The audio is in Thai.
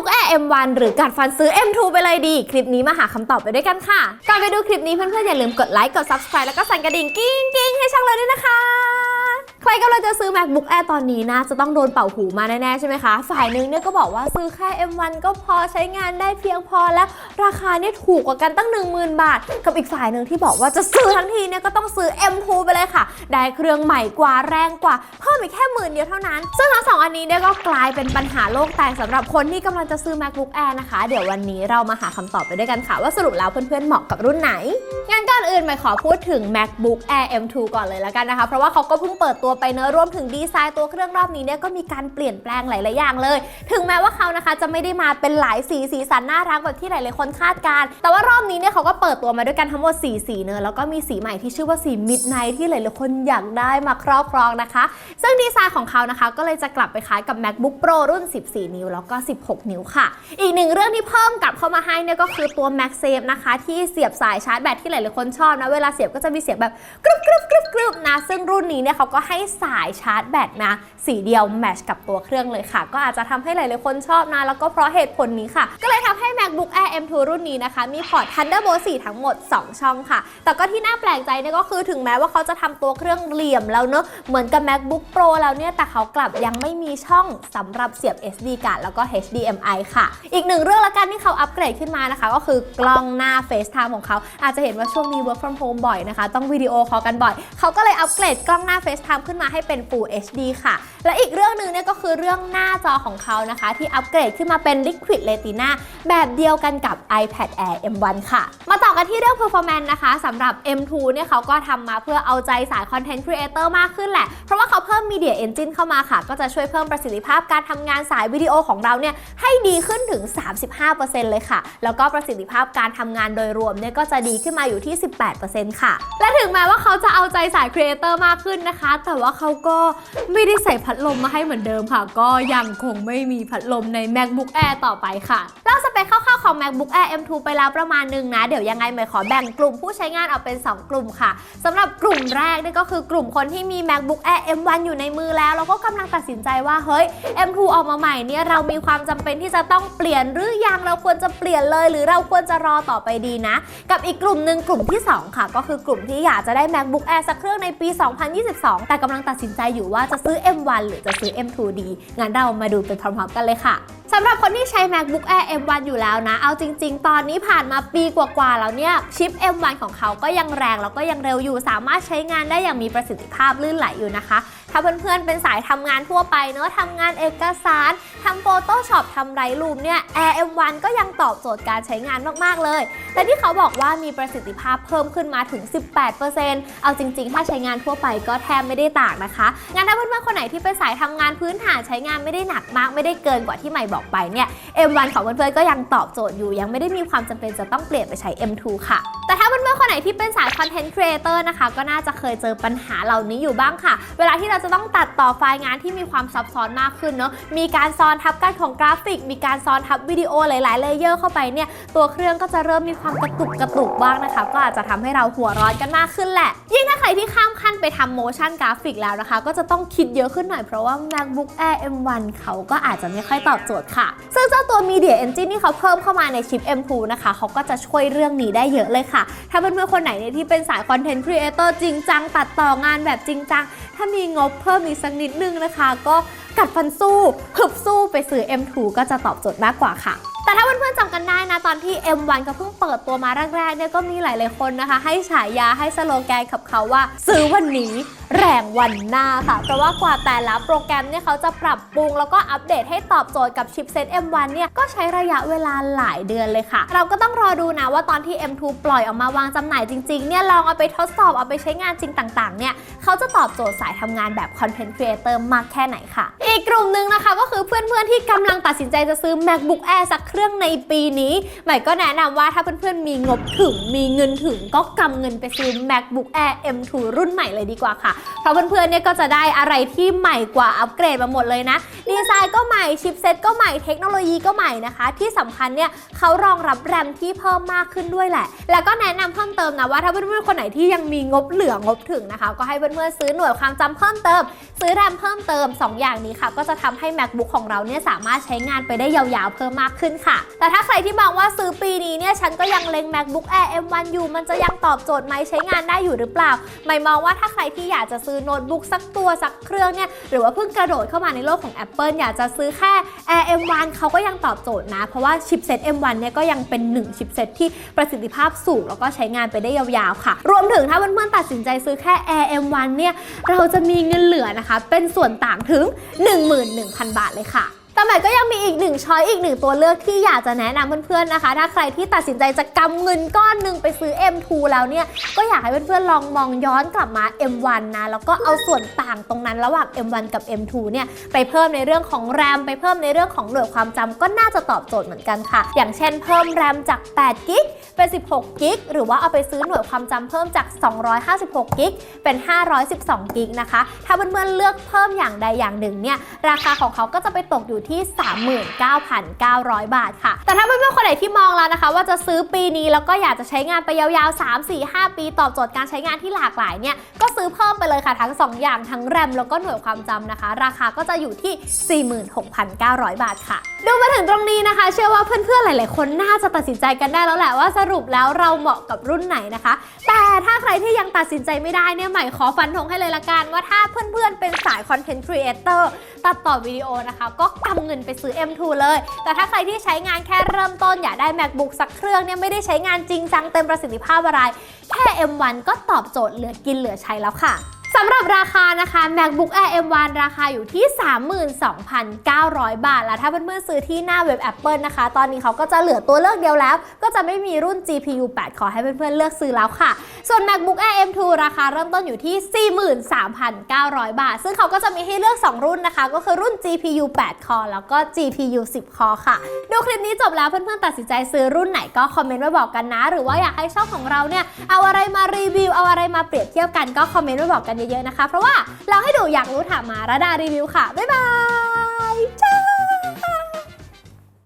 MacBook Air M1 หรือกัดฟันซื้อ M2 ไปเลยดี คลิปนี้มาหาคำตอบไปด้วยกันค่ะ ก่อนไปดูคลิปนี้เพื่อนๆอย่าลืมกดไลค์ กด Subscribe แล้วก็สั่นกระดิ่งกิ้งกิ้งให้ช่องเราด้วยนะคะ ใครกำลังจะซื้อ MacBook Air ตอนนี้นะ จะต้องโดนเป่าหูมาแน่ๆใช่ไหมคะ ฝ่ายหนึ่งเนี่ยก็บอกว่าซื้อแค่ M1 ก็พอใช้งานได้เพียงพอแล้วราคาเนี่ยถูกกว่ากันตั้ง 10,000 บาท กับอีกฝ่ายหนึ่งที่บอกว่าจะซื้อทั้งทีเนี่ยก็ต้องซื้อ M2 ไปเลยค่ะ ได้เครื่องใหม่กว่าแรงกว่าเพิ่มอีกแค่หมื่นเดียวเท่านั้น ซึ่งทั้งสองอันนี้เนี่ยก็กลายเป็นปัญหาโลกแตกสำหรับคนที่กำลังจะซื้อ MacBook Air นะคะ เดี๋ยววันนี้เรามาหาคำตอบไปด้วยกันค่ะ ว่าสรุปแล้วเพื่อนๆเหมาะกับรุ่นไหนงั้นก่อนอื่นไปขอพูดถึง MacBook Air M2 ก่อนเลยแล้วกันนะคะ เพราะว่าเขาก็เพิ่งเปิดตัวไปเนอะรวมถึงดีไซน์ตัวเครื่องรอบนี้เนี่ยก็มีการเปลี่ยนแปลงหลายๆอย่างเลย ถึงแม้ว่าเขานะคะจะไม่ได้มาเป็นหลายสีสีสันน่ารักแบบที่หลายๆคนคาดการ์แต่ว่ารอบนี้เนี่ยเขาก็เปิดตัวมาด้วยกันทั้งหมด4สีเนอะแล้วก็มีสีใหม่ที่ชื่อว่าสี Midnight ที่หลายๆคนอยากได้มาครอบครองนะคะ ซึ่งดีไซน์ของเขานะคะก็เลยจะกลับไปคล้ายกับ MacBook Pro รุ่น 14 นิ้วแล้วก็ 16 นิ้วค่ะ อีกหนึ่งเรื่องที่เพิ่มกลับเข้ามาให้เนี่ยก็คือตัว MagSafe นะคะ ที่เสียบสายชาร์จแบตที่หลายๆคนชอบนะเวลาเสียบก็จะมีเสียงแบบกรึบกรึบกรึบกรึบนะซึ่งรุ่นนี้เนี่ยเขาก็ให้สายชาร์จแบตนะสีเดียวแมชกับตัวเครื่องเลยค่ะ ก็อาจจะทำให้หลายๆคนชอบนะ แล้วก็เพราะเหตุผลนี้ค่ะ ก็เลยทำให้ MacBook Air M2 รุ่นนี้นะคะ มีพอร์ต Thunderbolt 4 ทั้งหมด 2 ช่องค่ะ แต่ก็ที่น่าแปลกใจเนี่ยก็คือถึงแม้ว่าเขาจะทำตัวเครื่องเหลี่ยมแล้วเนอะเหมือนกับ MacBook Pro แล้วเนี่ยแต่เขากลับยังไม่มีช่องสำหรับเสียบ SD card แล้วก็ HDMI ค่ะ อีกหนึ่งเรื่องละกันที่เขาอัปเกรดขึ้นมานะคะ ก็คือกล้องหน้า FaceTime ของเขาอาจจะเห็นว่าช่วงนี้ work from home บ่อยนะคะ ต้องวิดีโอคอลกันบ่อยเขาก็เลยอัปเกรดกล้องหน้า FaceTime ขึ้นมาให้เป็น Full HD ค่ะ และอีกเรื่องหนึ่งเนี่ยก็คือเรื่องหน้าจอของเขานะคะ ที่อัปเกรดขึ้นมาเป็น Liquid Retina แบบเดียวกันกับ iPad Air M1 ค่ะ มาต่อกันที่เรื่อง performance นะคะสำหรับ M2 เนี่ยเขาก็ทำมาเพื่อเอาใจสาย Content Creator มากขึ้นแหละ เพราะว่าเขาเพิ่ม Media Engine เข้ามาค่ะ ก็จะช่วยเพิ่มประสิทธิภาพการทำงานสายวิดีโอของเราเนี่ยให้ดีขึ้นถึง 35%เลยค่ะ แล้วก็ประสิทธิภาพการทำงานโดยรวมเนี่ยก็จะดีขึ้นมาอยู่ที่ 18%ค่ะ และถึงแม้ว่าเขาจะเอาใจสาย Creator มากขึ้นนะคะ แต่ว่าเขาก็ไม่ได้ใส่พัดลมมาให้เหมือนเดิมค่ะ ก็ยังคงไม่มีพัดลมใน MacBook Air ต่อไปค่ะเล่าสเปคคร่าวๆของ MacBook Air M2 ไปแล้วประมาณหนึงนะ เดี๋ยวยังไงใหม่ขอแบ่งกลุ่มผู้ใช้งานออกเป็น 2 กลุ่มค่ะสำหรับกลุ่มแรกนี่ก็คือกลุ่มคนที่มี MacBook Air M1 อยู่ในมือแล้ว แล้วก็กำลังตัดสินใจว่าเฮ้ย M2 ออกมาใหม่เนี่ยเรามีความจำเป็นที่จะต้องเปลี่ยนหรือยังเราควรจะเปลี่ยนเลย หรือเราควรจะรอต่อไปดีนะ กับอีกกลุ่มหนึ่งกลุ่มที่ 2 ค่ะ ก็คือกลุ่มที่อยากจะได้ MacBook Air สักเครื่องในปี 2022 แต่กำลังตัดสินใจอยู่ว่าจะซื้อ M1 หรือจะซื้อ M2 ดีงั้นเรามาดูไปพร้อมๆกันเลยค่ะสำหรับคนที่ใช้ MacBook Air M1 อยู่แล้วนะ เอาจริง ๆ ตอนนี้ผ่านมาปีกว่าๆแล้วเนี่ย ชิป M1 ของเขาก็ยังแรงแล้วก็ยังเร็วอยู่ สามารถใช้งานได้อย่างมีประสิทธิภาพลื่นไหลอยู่นะคะถ้าเพื่อนๆเป็นสายทำงานทั่วไปเนอะทำงานเอกสารทำ Photoshop ทำไรรูมเนี่ย Air M1 ก็ยังตอบโจทย์การใช้งานมากๆเลย แต่ที่เขาบอกว่ามีประสิทธิภาพเพิ่มขึ้นมาถึง 18%เอาจริงๆ ถ้าใช้งานทั่วไปก็แทบไม่ได้ต่างนะคะงั้นถ้าเพื่อนๆคนไหนที่เป็นสายทำงานพื้นฐานใช้งานไม่ได้หนักมากไม่ได้เกินกว่าที่ใหม่บอกไปเนี่ย M1 ของเพื่อนๆก็ยังตอบโจทย์อยู่ยังไม่ได้มีความจำเป็นจะต้องเปลี่ยนไปใช้ M2 ค่ะ แต่ถ้าเพื่อนๆคนไหนที่เป็นสาย Content Creator นะคะก็น่าจะเคยเจอปัญหาเหล่านี้อยู่บ้างค่ะ เวลาที่เราจะต้องตัดต่อไฟล์งานที่มีความซับซ้อนมากขึ้นเนาะ มีการซ้อนทับกันของกราฟิก มีการซ้อนทับวิดีโอหลายๆเลเยอร์เข้าไปเนี่ย ตัวเครื่องก็จะเริ่มมีความกระตุกกระตุกบ้างนะคะ ก็อาจจะทำให้เราหัวร้อนกันมากขึ้นแหละ ยิ่งถ้าใครที่ข้าม ไปทำ motion g r a p h i แล้วนะคะ ก็จะต้องคิดเยอะขึ้นหน่อยเพราะว่า MacBook Air M1 เขาก็อาจจะไม่ค่อยตอบโจทย์ค่ะ ซึ่งเจ้าตัว Media Engine ที่เขาเพิ่มเข้ามาในชิป M2 นะคะเขาก็จะช่วยเรื่องนี้ได้เยอะเลยค่ะ ถ้าเพื่อนๆคนไหนเนี่ยที่เป็นสายคอนเทนต์ครีเอเตอร์จริงจัง ตัดต่องานแบบจริงจัง ถ้ามีงบเพิ่มอีกสักนิดนึงนะคะ ก็ กัดฟันสู้ฮึบสู้ไปซื้อ M2 ก็จะตอบโจทย์มากกว่าค่ะแต่ถ้าเพื่อนๆจำกันได้นะ ตอนที่ M1 ก็เพิ่งเปิดตัวมาแรกๆเนี่ยก็มีหลายๆคนนะคะ ให้ฉายาให้สโลแกนกับเขาว่า ซื้อวันนี้แรงวันหน้าค่ะ เพราะว่ากว่าแต่ละโปรแกรมเนี่ยเขาจะปรับปรุงแล้วก็อัปเดตให้ตอบโจทย์กับชิปเซต M1 เนี่ยก็ใช้ระยะเวลาหลายเดือนเลยค่ะ เราก็ต้องรอดูนะว่าตอนที่ M2 ปล่อยออกมาวางจำหน่ายจริงๆเนี่ยลองเอาไปทดสอบเอาไปใช้งานจริงต่างๆเนี่ยเขาจะตอบโจทย์สายทำงานแบบ Content Creator มากแค่ไหนค่ะอีกกลุ่มหนึ่งนะคะ ก็คือเพื่อนๆที่กำลังตัดสินใจจะซื้อ MacBook Air สักเครื่องในปีนี้ใหม่ก็แนะนำว่าถ้าเพื่อนๆมีงบถึงมีเงินถึงก็กำเงินไปซื้อ MacBook Air M2 รุ่นใหม่เลยดีกว่าค่ะ เพราะเพื่อนๆเนี่ยก็จะได้อะไรที่ใหม่กว่าอัปเกรดมาหมดเลยนะ ดีไซน์ก็ใหม่ ชิปเซ็ตก็ใหม่ เทคโนโลยีก็ใหม่นะคะ ที่สำคัญเนี่ยเขารองรับแรมที่เพิ่มมากขึ้นด้วยแหละ แล้วก็แนะนำเพิ่มเติมนะว่าถ้าเพื่อนๆคนไหนที่ยังมีงบเหลืองบถึงนะคะ ก็ให้เพื่อนๆซื้อหน่วยความจำเพิ่มเติม ซื้อแรมเพิ่มเติม 2 อย่างนี้ค่ะ ก็จะทำให้ MacBook ของเราเนี่ยสามารถใช้งานไปได้ยาวๆเพิ่มมากขึ้นค่ะ แต่ถ้าใครที่มองว่าซื้อปีนี้เนี่ยฉันก็ยังเล็ง MacBook Air M1 อยู่ มันจะยังตอบโจทย์ไหมใช้งานได้อยู่หรือเปล่า ไม่มองว่าถ้าใครที่อยากจะซื้อโน้ตบุ๊กสักตัวสักเครื่องเนี่ยหรือว่าเพิ่งกระโดดเข้ามาในโลกของ Apple อยากจะซื้อแค่ Air M1 เขาก็ยังตอบโจทย์นะ เพราะว่าชิปเซต M1 เนี่ยก็ยังเป็น1ชิปเซตที่ประสิทธิภาพสูง แล้วก็ใช้งานไปได้ยาวๆค่ะ รวมถึงถ้าเพื่อนๆตัดสินใจซื้อแค่ Air M1 เนี่ยเราจะมีเงินเหลือนะคะ เป็นส่วนต่างถึง 11,000 บาทเลยค่ะ แต่ใหม่ก็ยังมีอีกหนึ่งช้อยอีกหนึ่งตัวเลือกที่อยากจะแนะนำเพื่อนๆนะคะ ถ้าใครที่ตัดสินใจจะกำเงินก้อนหนึ่งไปซื้อ M2 แล้วเนี่ย ก็อยากให้เพื่อนๆลองมองย้อนกลับมา M1 นะ แล้วก็เอาส่วนต่างตรงนั้นระหว่าง M1 กับ M2 เนี่ยไปเพิ่มในเรื่องของ RAM ไปเพิ่มในเรื่องของหน่วยความจำก็น่าจะตอบโจทย์เหมือนกันค่ะ อย่างเช่นเพิ่ม RAM จาก8กิกเป็น 16กิกหรือว่าเอาไปซื้อหน่วยความจำเพิ่มจาก 256กิกเป็น 512กิกนะคะ ถ้าเพื่อนๆเลือกเพิ่มอย่างใดอย่างหนึ่งเนี่ยราคาของเขาก็จะไปตกอยู่ที่ที่ 39,900 บาทค่ะ แต่ถ้าเพื่อนๆคนไหนที่มองแล้วนะคะ ว่าจะซื้อปีนี้แล้วก็อยากจะใช้งานไปยาวๆ 3 4 5 ปีตอบโจทย์การใช้งานที่หลากหลายเนี่ยก็ซื้อเพิ่มไปเลยค่ะทั้ง 2 อย่างทั้งแรมแล้วก็หน่วยความจำนะคะ ราคาก็จะอยู่ที่ 46,900 บาทค่ะ ดูมาถึงตรงนี้นะคะ เชื่อว่าเพื่อนๆหลาย ๆ คนน่าจะตัดสินใจกันได้แล้วแหละว่าสรุปแล้วเราเหมาะกับรุ่นไหนนะคะ แต่ถ้าใครที่ยังตัดสินใจไม่ได้เนี่ยใหม่ขอฟันธงให้เลยละกันว่าถ้าเพื่อนๆเป็นสายคอนเทนต์ครีเอเตอร์ตัดต่อวิดีโอนะคะ ก็กำเงินไปซื้อ M2 เลย แต่ถ้าใครที่ใช้งานแค่เริ่มต้นอยากได้ MacBook สักเครื่องเนี่ยไม่ได้ใช้งานจริงจังเต็มประสิทธิภาพอะไร แค่ M1 ก็ตอบโจทย์เหลือกินเหลือใช้แล้วค่ะ สำหรับราคานะคะ MacBook Air M1 ราคาอยู่ที่ 32,900 บาท แล้วถ้าเพื่อนๆซื้อที่หน้าเว็บ Apple นะคะ ตอนนี้เขาก็จะเหลือตัวเลือกเดียวแล้ว ก็จะไม่มีรุ่น GPU 8 ขอให้เพื่อนๆเลือกซื้อแล้วค่ะ ส่วน MacBook Air M2 ราคาเริ่มต้นอยู่ที่ 43,900 บาท ซึ่งเขาก็จะมีให้เลือก 2 รุ่นนะคะ ก็คือรุ่น GPU 8 Core แล้วก็ GPU 10 Core ค่ะ ดูคลิปนี้จบแล้วเพื่อนๆตัดสินใจซื้อรุ่นไหนก็คอมเมนต์มาบอกกันนะ หรือว่าอยากให้ช่องของเราเนี่ยเอาอะไรมารีวิวเอาอะไรมาเปรียบเทียบกันก็คอมเมนต์มาบอกกันเยอะๆนะคะ เพราะว่าเราให้ดูอยากรู้ถามมาระดารีวิวค่ะ บ๊ายบาย